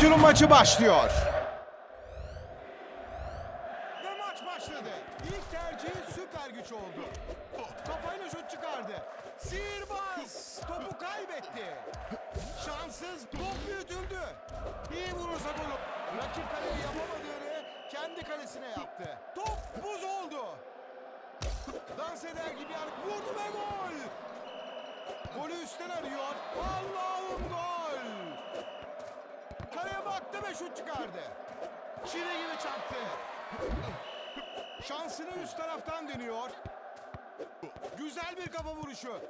oyuncunun maçı başlıyor. Ve maç başladı. İlk tercihi süper güç oldu. Kafayla şut çıkardı. Sihirbaz topu kaybetti. Şanssız top büyütüldü. İyi vurursa golü. Rakip kaleye yapamadığını kendi kalesine yaptı. Top buz oldu. Dans eder gibi vurdu ve gol. Golü üstten arıyor. Allah'ım gol. Kaleye baktı ve şut çıkardı. Çile gibi çaktı. Şansını üst taraftan deniyor. Güzel bir kafa vuruşu.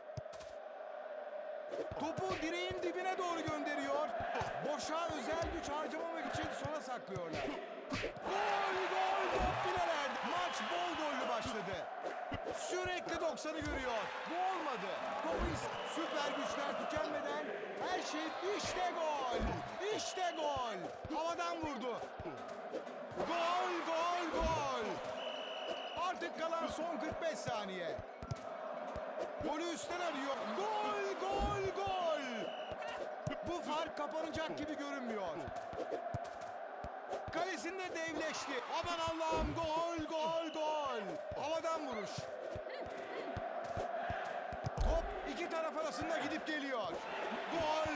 Topu direğin dibine doğru gönderiyor. Boşa özel güç harcamamak için sona saklıyorlar. Gol gol top finalerde. Maç bol gollü başladı. Sürekli 90'ı görüyor. Bu olmadı. Topu süper güçler tükenmeden her şey işte gol. İşte gol. Havadan vurdu. Gol gol gol. Artık kalan son 45 saniye. Golü üstten arıyor. Gol gol gol. Bu fark kapanacak gibi görünmüyor. Kalesinde devleşti. Aman Allah'ım gol gol gol. Havadan vuruş. Top iki taraf arasında gidip geliyor. Gol.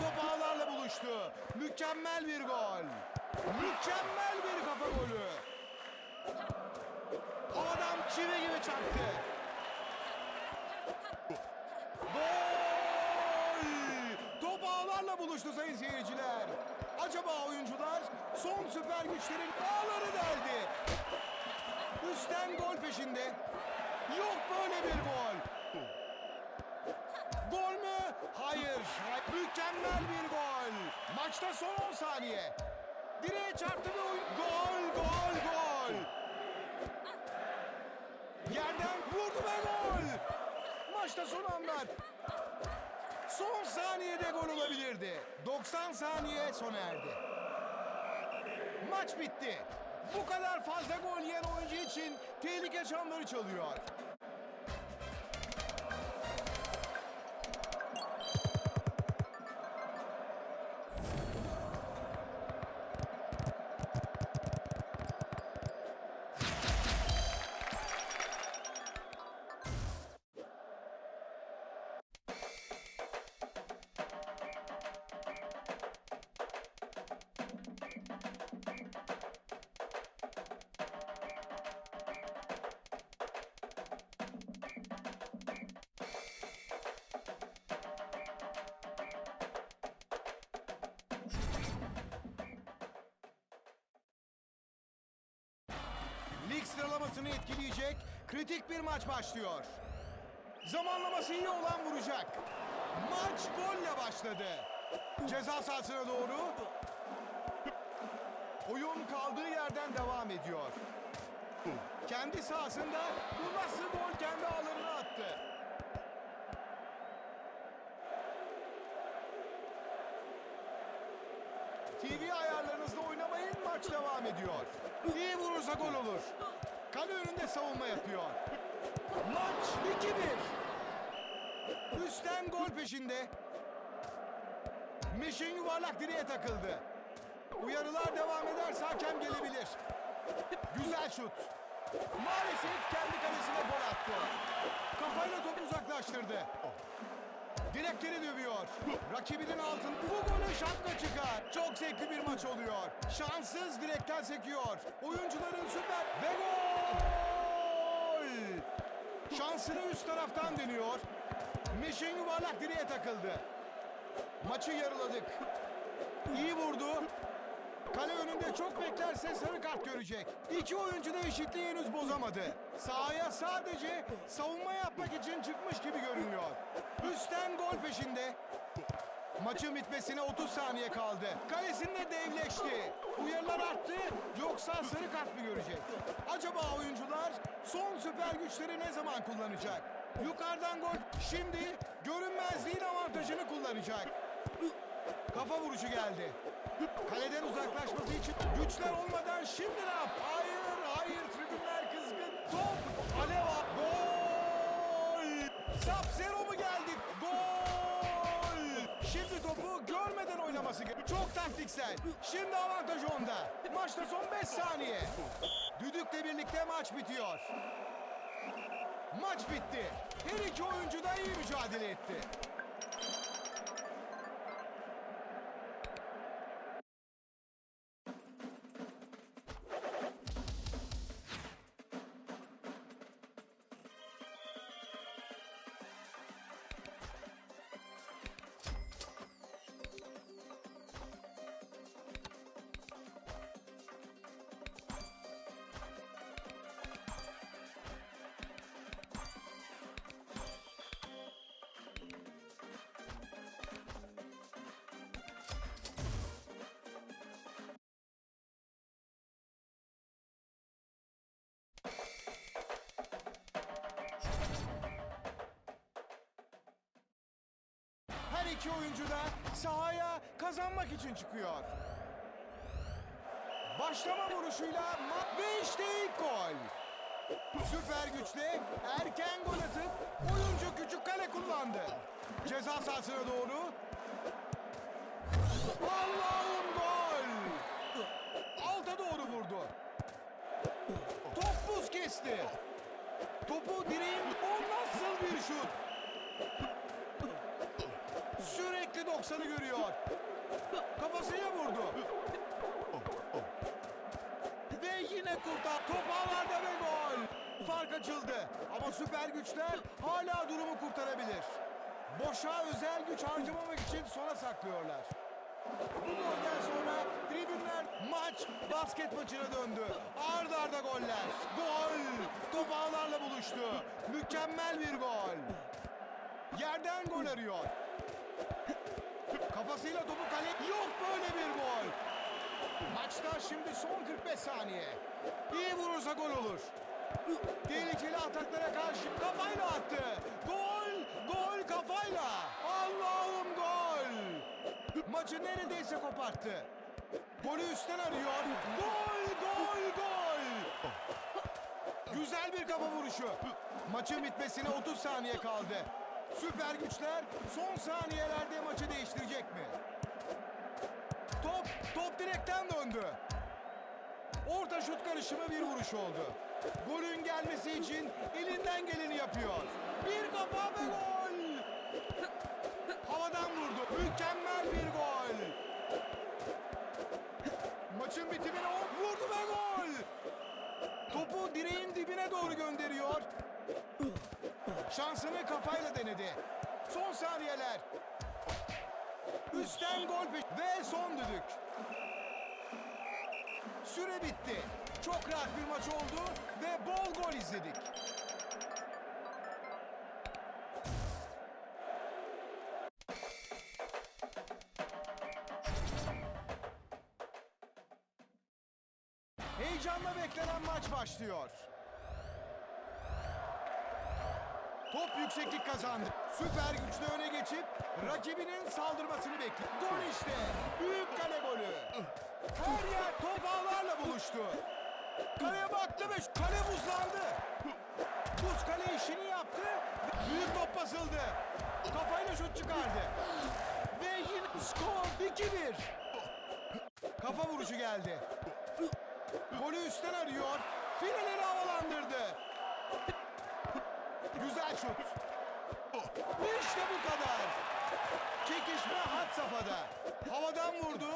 Top ağlarla buluştu. Mükemmel bir gol. Mükemmel bir kafa golü. Havadan çivi gibi çaktı. Gol! Top ağlarla buluştu sayın seyirciler. Süper güçlerin ağları deldi. Üstten gol peşinde. Yok böyle bir gol. Gol mü? Hayır. Mükemmel bir gol. Maçta son 10 saniye. Direğe çarptı ve oyun. Gol, gol, gol. Yerden vurdu ve gol. Maçta son anlar. Son saniyede gol olabilirdi. 90 saniye sona erdi. Maç bitti. Bu kadar fazla gol yiyen oyuncu için tehlike çanları çalıyor. Lig sıralamasını etkileyecek kritik bir maç başlıyor. Zamanlaması iyi olan vuracak. Maç golle başladı. Ceza sahasına doğru. Oyun kaldığı yerden devam ediyor. Kendi sahasında bu nasıl gol kendi ağlarına attı. TV ayarlarınızda oynamayın maç devam ediyor. İyi vurursa gol olur. Kale önünde savunma yapıyor. Maç 2-1. Üstten gol peşinde. Mişin yuvarlak direğe takıldı. Uyarılar devam ederse hakem gelebilir. Güzel şut. Maalesef kendi kalesine gol attı. Kafayla topu uzaklaştırdı. Direkleri dövüyor. Rakibinin altın. Bu golü şapka çıkar. Çok zevkli bir maç oluyor. Şanssız direkten sekiyor. Oyuncuların süper ve gol! Şansını üst taraftan deniyor. Mişin yuvarlak direğe takıldı. Maçı yarıladık. İyi vurdu. Kale önünde çok beklerse sarı kart görecek. İki oyuncu da eşitliği henüz bozamadı. Sahaya sadece savunma yapmak için çıkmış gibi görünüyor. Üstten gol peşinde. Maçın bitmesine 30 saniye kaldı. Kalesinde devleşti. Uyarılar arttı yoksa sarı kart mı görecek? Acaba oyuncular son süper güçleri ne zaman kullanacak? Yukarıdan gol. Şimdi görünmezliğin avantajını kullanacak. Kafa vuruşu geldi. Kaleden uzaklaşması için güçler olmadan şimdi ne yap? Hayır, hayır tribünler kızgın. Top, alev at. Gol! Sub-Zero mu geldi? Gol! Şimdi topu görmeden oynamak olması gerek. Çok taktiksel. Şimdi avantaj onda. Maçta son 5 saniye. Düdükle birlikte maç bitiyor. Maç bitti. Her iki oyuncu da iyi mücadele etti. İki oyuncu da sahaya kazanmak için çıkıyor. Başlama vuruşuyla ve işte ilk gol. Süper güçle erken gol atıp oyuncu küçük kale kullandı. Ceza sahasına doğru. Allah'ım gol! Alta doğru vurdu. Top buz kesti. Topu direğin o nasıl bir şut? Sürekli 90'ı görüyor. Kafasıyla vurdu. Ve yine kurtar. Top ağlarda ve gol. Fark açıldı. Ama süper güçler hala durumu kurtarabilir. Boşa özel güç harcamamak için sona saklıyorlar. Bu golden sonra tribünler maç basket maçına döndü. Arda arda goller. Gol. Top ağlarla buluştu. Mükemmel bir gol. Yerden gol arıyor. Kafasıyla topu kale... Yok böyle bir gol. Maçta şimdi son 45 saniye. İyi vurursa gol olur. Tehlikeli ataklara karşı kafayla attı. Gol! Gol kafayla! Allah'ım gol! Maçı neredeyse koparttı. Golü üstten arıyor. Gol! Gol! Gol! Güzel bir kafa vuruşu. Maçın bitmesine 30 saniye kaldı. Süper güçler son saniyelerde maçı değiştirecek mi? Top, top direkten döndü. Orta şut karışımı bir vuruş oldu. Golün gelmesi için elinden geleni yapıyor. Bir kafa ve gol! Havadan vurdu. Mükemmel bir gol. Maçın bitimine o vurdu ve gol! Topu direğin dibine doğru gönderiyor. Şansını kafayla denedi. Son saniyeler. Üstten gol ve son düdük. Süre bitti. Çok rahat bir maç oldu ve bol gol izledik. Heyecanla beklenen maç başlıyor. Top yükseklik kazandı. Süper güçlü öne geçip rakibinin saldırmasını bekliyor. Gol işte. Büyük kale golü. Her yer top ağlarla buluştu. Kaleye baktı ve kale buzlandı. Buz kale işini yaptı. Büyük top basıldı. Kafayla şut çıkardı. Ve yine skor 2-1. Kafa vuruşu geldi. Golü üstten arıyor. Fileleri havalandırdı. Güzel şut. İşte bu kadar. Çekişme had safhada. Havadan vurdu.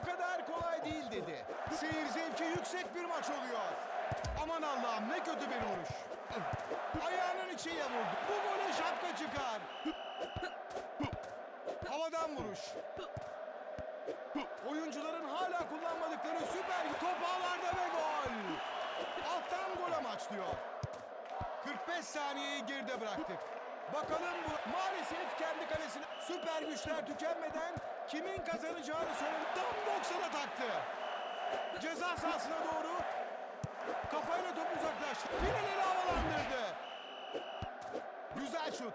O kadar kolay değil dedi. Seyir zevki yüksek bir maç oluyor. Aman Allah'ım ne kötü bir vuruş. Ayağının içiyle vurdu. Bu gole şapka çıkar. Havadan vuruş. Oyuncuların hala kullanmadıkları süper top ağlarda ve gol. Alttan gol amaçlıyor. 45 saniyeyi geride bıraktık. Bakalım bu maalesef kendi kalesine süper güçler tükenmeden kimin kazanacağını söyledi. Tam 90'a taktı. Ceza sahasına doğru kafayla top uzaklaştı. Fileleri havalandırdı. Güzel şut.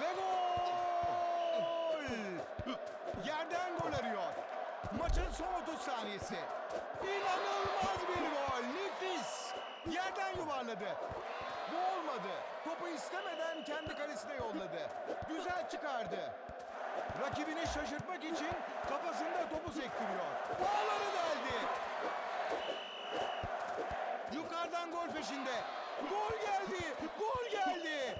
Ve gol! Yerden gol arıyor. Maçın son 30 saniyesi. İnanılmaz bir gol. Nefis. Yerden yuvarladı. Bu olmadı. Topu istemeden kendi kalesine yolladı. Güzel çıkardı. Rakibini şaşırtmak için kafasında topu sektiriyor. Bağları deldi. Yukarıdan gol peşinde. Gol geldi. Gol geldi.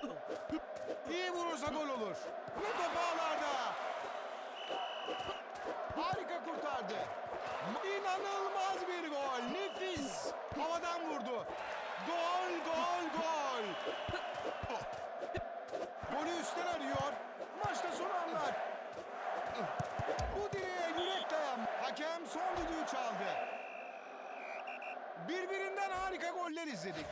İyi vurursa gol olur. Ve top ağlarda. Harika kurtardı. İnanılmaz bir gol. Nefis. Havadan vurdu. Gol, gol, gol. Golü üstten arıyor. Maçta son anlar. Bu direğe yürek dayan. Hakem son düdüğü çaldı. Birbirinden harika goller izledik.